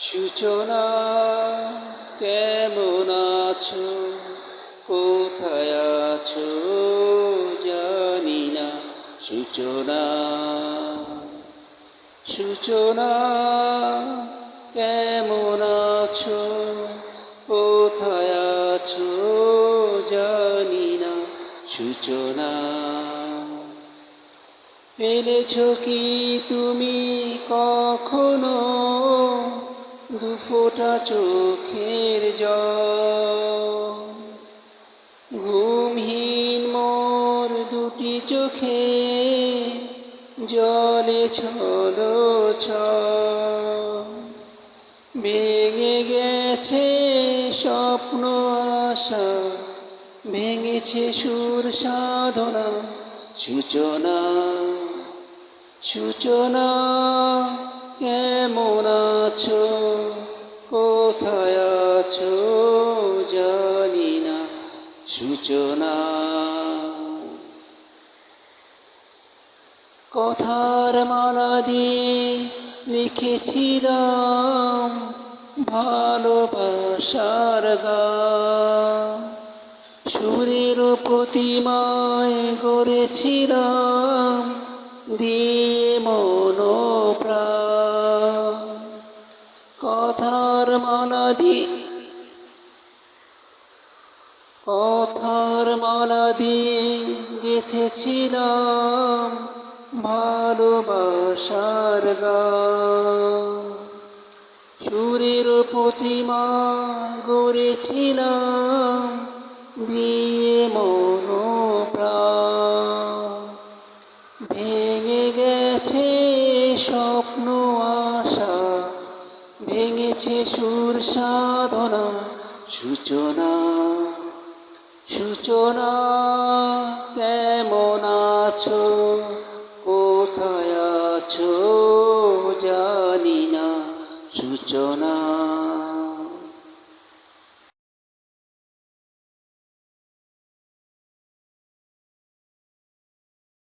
সূচনা কেমন আছো? কোথায় আছো জানি না। সূচনা সূচনা কেমন আছো? কোথায় আছো জানি না। সূচনা পেলেছ কি তুমি কখনো? দুফোটা চোখের জল। ঘুমহীন মোর দুটি চোখে জলে ছলো ভেঙে গেছে স্বপ্ন আশা, ভেঙেছে সুর সাধনা, সূচনা। সূচনা কেমন আছো? আছো জানি না, সূচনা। কথার মালা দিয়ে লিখেছিলাম ভালোবাসার গান। সুরের প্রতিমায় গড়েছিলাম দিয়ে মনোপ্রাণ। কথার মালা দিয়ে কথার মালা দিয়ে গেথেছিলাম ভালোবাসার গান। সুরের প্রতিমা গড়েছিলাম দিয়ে মনোপ্রাণ। ভেঙে গেছে স্বপ্ন, আশা, ভেঙেছে সুর সাধনা, সূচনা। সূচনা কেমন আছো? কোথায় আছো জানি না। সূচনা